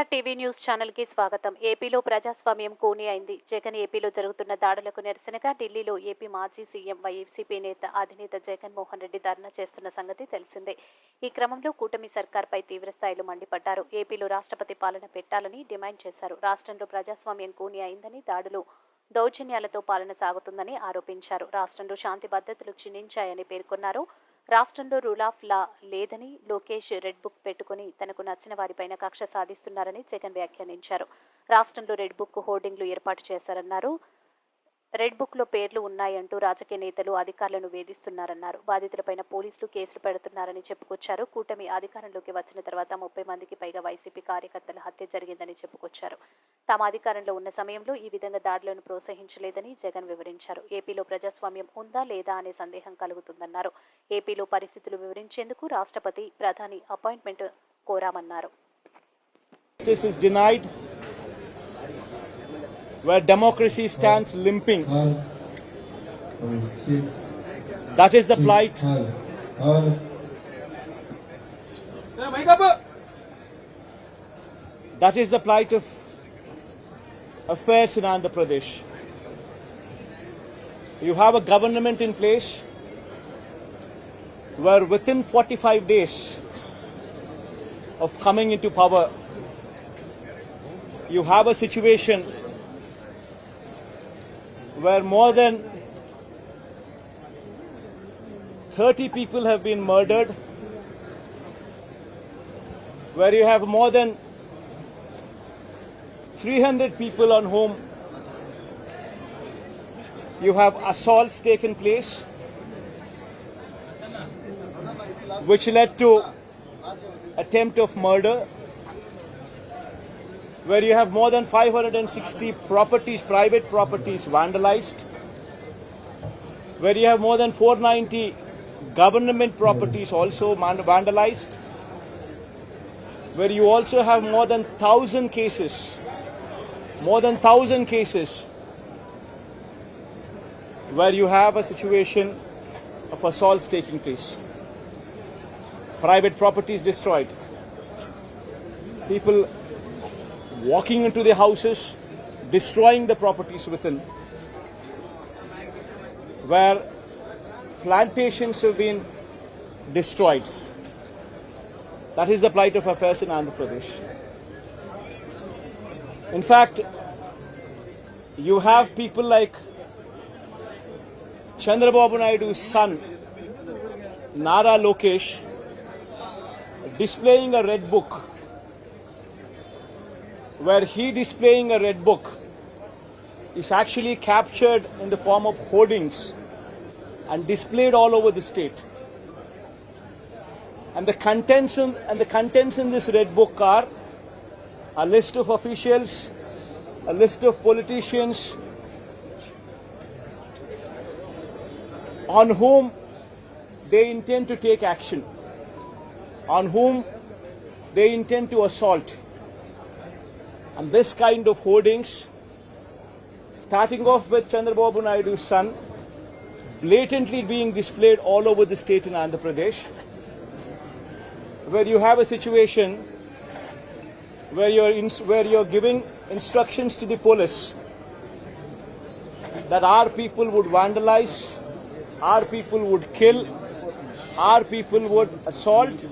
NTR TV news ఛానల్కి స్వాగతం. ఏపీలో ప్రజాస్వామ్యం కూని అయింది. జగన్ ఏపీలో జరుగుతున్న దాడులకు నిరసనగా ఢిల్లీలో ఏపీ మాజీ సీఎం వైఎస్సీపీ నేత అధినేత జగన్మోహన్ రెడ్డి ధర్నా చేస్తున్న సంగతి తెలిసిందే. ఈ క్రమంలో కూటమి సర్కార్పై తీవ్రస్థాయిలో మండిపడ్డారు. ఏపీలో రాష్ట్రపతి పాలన పెట్టాలని డిమాండ్ చేశారు. రాష్ట్రంలో ప్రజాస్వామ్యం కూని అయిందని దాడులు దౌర్జన్యాలతో పాలన సాగుతుందని ఆరోపించారు. రాష్ట్రంలో శాంతి భద్రతలు క్షీణించాయని పేర్కొన్నారు. రాష్ట్రంలో రూల్ ఆఫ్ లా లేదని లోకేష్ రెడ్ బుక్ పెట్టుకుని తనకు నచ్చిన వారిపైన కక్ష సాధిస్తున్నారని జగన్ వ్యాఖ్యానించారు. రాష్ట్రంలో రెడ్ బుక్ హోర్డింగ్లు ఏర్పాటు చేశారన్నారు. రెడ్ బుక్లో పేర్లు ఉన్నాయంటూ రాజకీయ నేతలు అధికారులను వేధిస్తున్నారన్నారు. బాధితులపైన పోలీసులు కేసులు పెడుతున్నారని చెప్పుకొచ్చారు. కూటమి అధికారంలోకి వచ్చిన తర్వాత ముప్పై మందికి పైగా వైసీపీ కార్యకర్తల హత్య జరిగిందని చెప్పుకొచ్చారు. తాము అధికారంలో ఉన్న సమయంలో ఈ విధంగా దాడులను ప్రోత్సహించలేదని జగన్ వివరించారు. ఏపీలో ప్రజాస్వామ్యం ఉందా లేదా అనే సందేహం కలుగుతుందన్నారు. ఏపీలో పరిస్థితులు వివరించేందుకు రాష్ట్రపతి ప్రధాని అపాయింట్మెంట్ కోరామన్నారు. Justice is denied, where democracy stands limping. That is the plight. That is the plight of affairs in Andhra Pradesh. You have a government in place where within 45 days of coming into power, you have a situation where more than 30 people have been murdered, where you have more than 300 people on whom you have assaults taken place, which led to attempt of murder, where you have more than 560 properties, private properties vandalized, where you have more than 490 government properties also vandalized, where you also have more than 1000 cases, more than 1000 cases where you have a situation of assaults taking place. Private properties destroyed. People walking into their houses, destroying the properties within. Where plantations have been destroyed. That is the plight of affairs in Andhra Pradesh. In fact, you have people like Chandrababu Naidu's son, Nara Lokesh, displaying a red book, where he displaying a red book is actually captured in the form of hoardings and displayed all over the state. And the contents in, and the contents in this red book are a list of officials, a list of politicians on whom they intend to take action, on whom they intend to assault. And this kind of hoardings, starting off with Chandrababu Naidu's son, blatantly being displayed all over the state in Andhra Pradesh, where you have a situation where you're, in, where you're giving instructions to the police that our people would vandalize, our people would kill, our people would assault,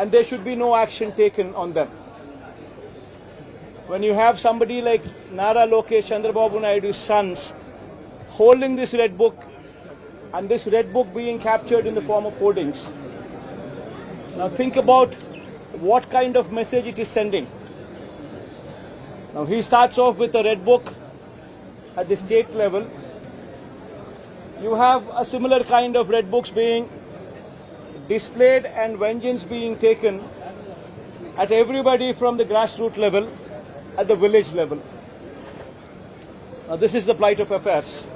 and there should be no action taken on them. When you have somebody like Nara Lokesh Chandrababu Naidu's sons holding this red book and this red book being captured in the form of hoardings. Now think about what kind of message it is sending. Now he starts off with a red book at the state level. You have a similar kind of red books being displayed and vengeance being taken at everybody from the grassroots level, at the village level. Now this is the plight of affairs.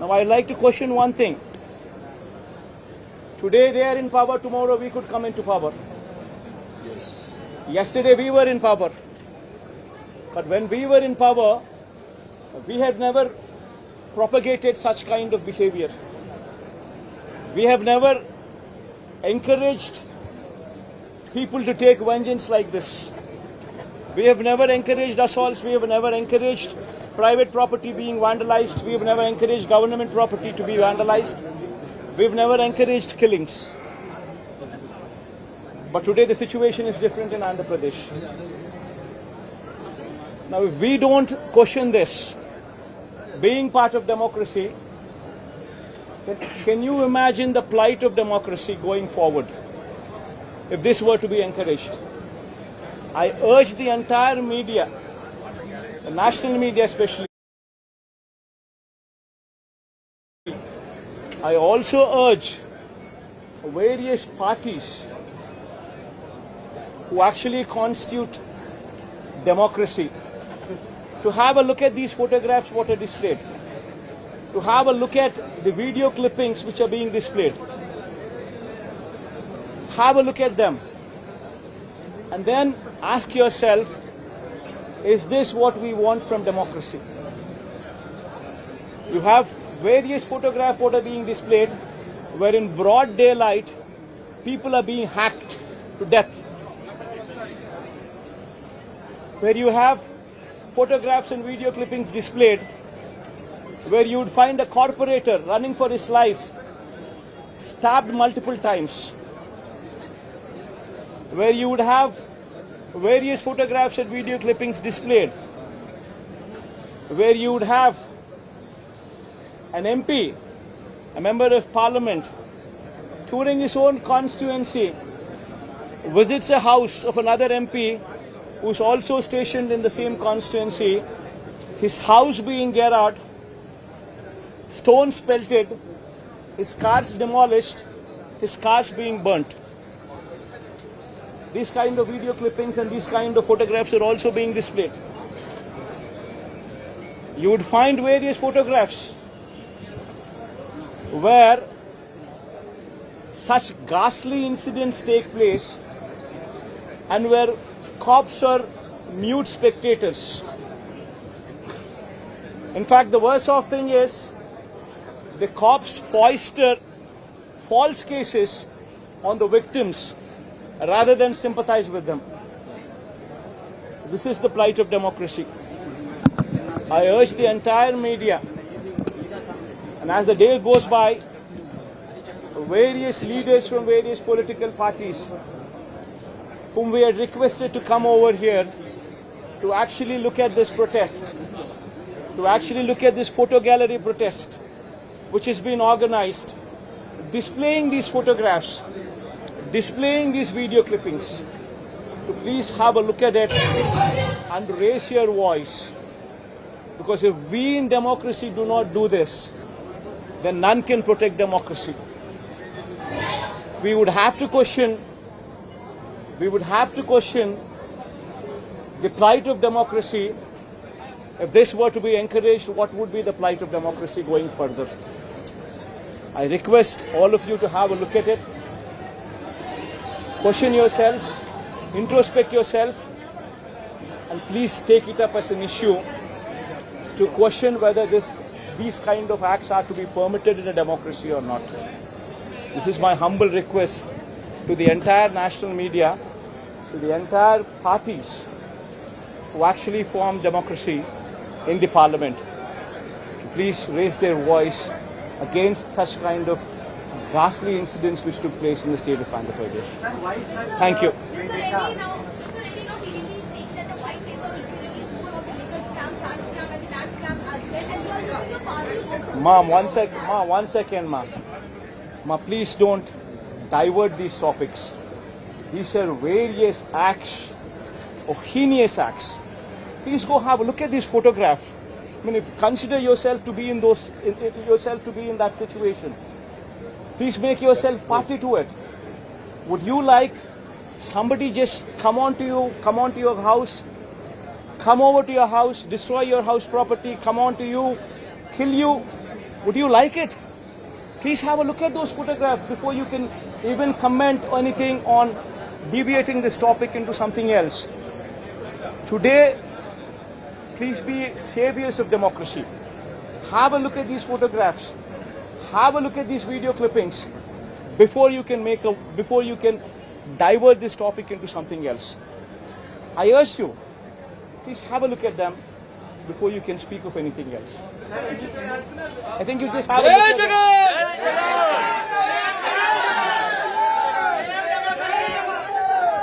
Now I'd like to question one thing. Today they are in power, tomorrow we could come into power. Yesterday we were in power. But when we were in power, we had never propagated such kind of behavior. We have never encouraged people to take vengeance like this. We have never encouraged assaults, we have never encouraged private property being vandalized, we have never encouraged government property to be vandalized, we have never encouraged killings. But today the situation is different in Andhra Pradesh. Now, if we don't question this, being part of democracy, can you imagine the plight of democracy going forward if this were to be encouraged? I urge the entire media, the national media especially, I also urge various parties who actually constitute democracy to have a look at these photographs what are displayed to have a look at the video clippings which are being displayed. Have a look at them. And then ask yourself is this what we want from democracy? You have various photographs what are being displayed where in broad daylight people are being hacked to death. Where you have photographs and video clippings displayed where you would find a corporator running for his life stabbed multiple times. Where you would have various photographs and video clippings displayed. Where you would have an MP a member of parliament touring his own constituency visits a house of another MP who's also stationed in the same constituency, his house being garroted, stones pelted, his cars demolished, his cars being burnt. These kind of video clippings and these kind of photographs are also being displayed. You would find various photographs where such ghastly incidents take place and where cops are mute spectators. In fact, the worst of thing is the cops foister false cases on the victims rather than sympathize with them. This is the plight of democracy. I urge the entire media, and as the day goes by, various leaders from various political parties whom we had requested to come over here to actually look at this protest, to actually look at this photo gallery protest, which has been organized, displaying these photographs, displaying these video clippings, to please have a look at it and raise your voice. Because if we in democracy do not do this, then none can protect democracy. We would have to question we would have to question the plight of democracy. If this were to be encouraged, what would be the plight of democracy going further? I request all of you to have a look at it, question yourself, introspect yourself, and please take it up as an issue to question whether this, these kind of acts are to be permitted in a democracy or not. This is my humble request to the entire national media, to the entire parties who actually form democracy in the parliament to please raise their voice against such kind of ghastly incidents which took place in the state of Andhra Pradesh. Thank you. Mr. Reddy now, Mr. Reddy now TDP is saying that the white paper which you released full of the liquor scam, sand scam and the land scam as well and you are using your party office. Ma'am, one sec, ma, one second, ma'am. Ma, please don't divert these topics. These are various acts, or heinous acts. Please go have a look at this photograph. I mean, if consider yourself to be in those, in, in- yourself to be in that situation. Please make yourself party to it. Would you like somebody just come on to you, come on to your house, come over to your house, destroy your house property, come on to you, kill you? Would you like it? Please have a look at those photographs before you can even comment anything on deviating this topic into something else. Today, please be saviors of democracy. Have a look at these photographs. Have a look at these video clippings before you can make a before you can divert this topic into something else. I urge you, please have a look at them before you can speak of anything else. I think you just have a look at them.